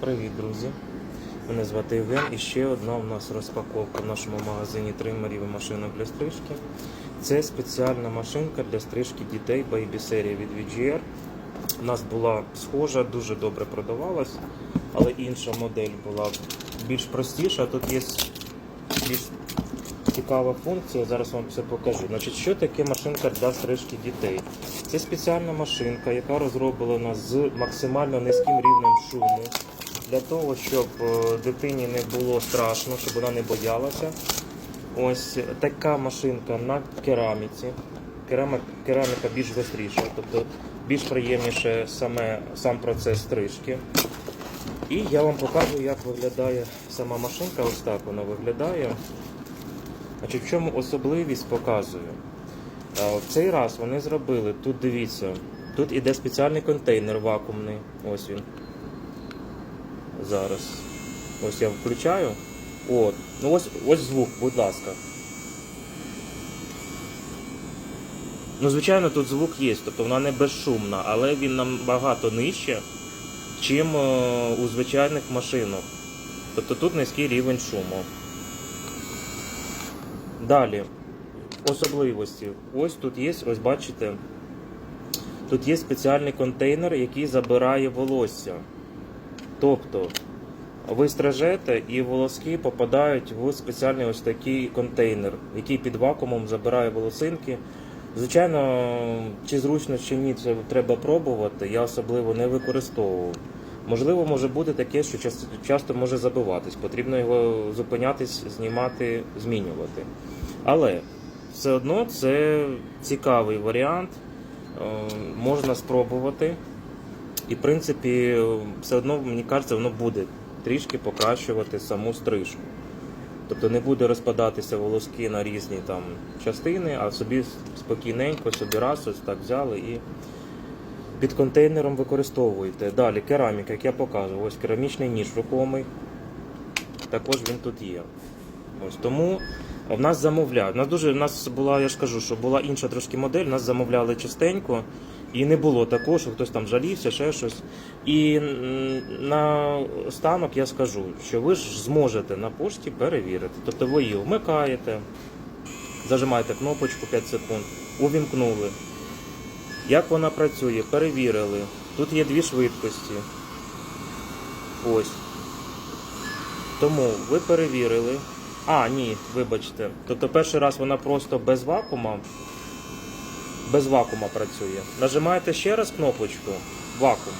Привіт, друзі! Мене звати Євген і ще одна у нас розпаковка в нашому магазині тримерів і машинок для стрижки. Це спеціальна машинка для стрижки дітей серія від VGR. У нас була схожа, дуже добре продавалась, але інша модель була більш простіша. Тут є більш цікава функція. Зараз вам все покажу. Значить, що таке машинка для стрижки дітей? Це спеціальна машинка, яка розроблена з максимально низьким рівнем шуму. Для того, щоб е, дитині не було страшно, щоб вона не боялася. Ось така машинка на кераміці. Керама- Кераміка більш гостріша, тобто більш приємніше саме, сам процес стрижки. І я вам покажу, як виглядає сама машинка. Ось так вона виглядає. Значить, в чому особливість показую? Е, В цей раз вони зробили, тут дивіться, тут іде спеціальний контейнер вакуумний. Ось він. Зараз. Ось я включаю. От. Ну ось, ось звук, будь ласка. Ну, звичайно, тут звук є, тобто вона не безшумна, але він набагато нижче, чим е, у звичайних машинах. Тобто тут низький рівень шуму. Далі. Особливості. Ось тут є, ось бачите, тут є спеціальний контейнер, який забирає волосся. Тобто ви стражете і волоски попадають в спеціальний ось такий контейнер, який під вакуумом забирає волосинки. Звичайно, чи зручно, чи ні, це треба пробувати. Я особливо не використовував. Можливо, може бути таке, що часто, часто може забиватись. Потрібно його зупинятись, знімати, змінювати. Але все одно це цікавий варіант. Е, Можна спробувати. І, в принципі, все одно, мені кажеться, воно буде трішки покращувати саму стрижку. Тобто не буде розпадатися волоски на різні там частини, а собі спокійненько, собі раз ось так взяли і під контейнером використовуєте. Далі кераміка, як я показував, ось керамічний ніж рухомий. Також він тут є. Ось тому в нас замовляють. У нас дуже в нас була, я ж кажу, що була інша трошки модель, нас замовляли частенько. І не було такого, що хтось там жалівся, ще щось. І на останок я скажу, що ви ж зможете на пошті перевірити. Тобто ви її вмикаєте, зажимаєте кнопочку 5 секунд, увімкнули. Як вона працює, перевірили. Тут є дві швидкості. Ось. Тому ви перевірили. А, ні, вибачте. Тобто перший раз вона просто без вакуума. Без вакуума працює. Нажимаєте ще раз кнопочку вакуум.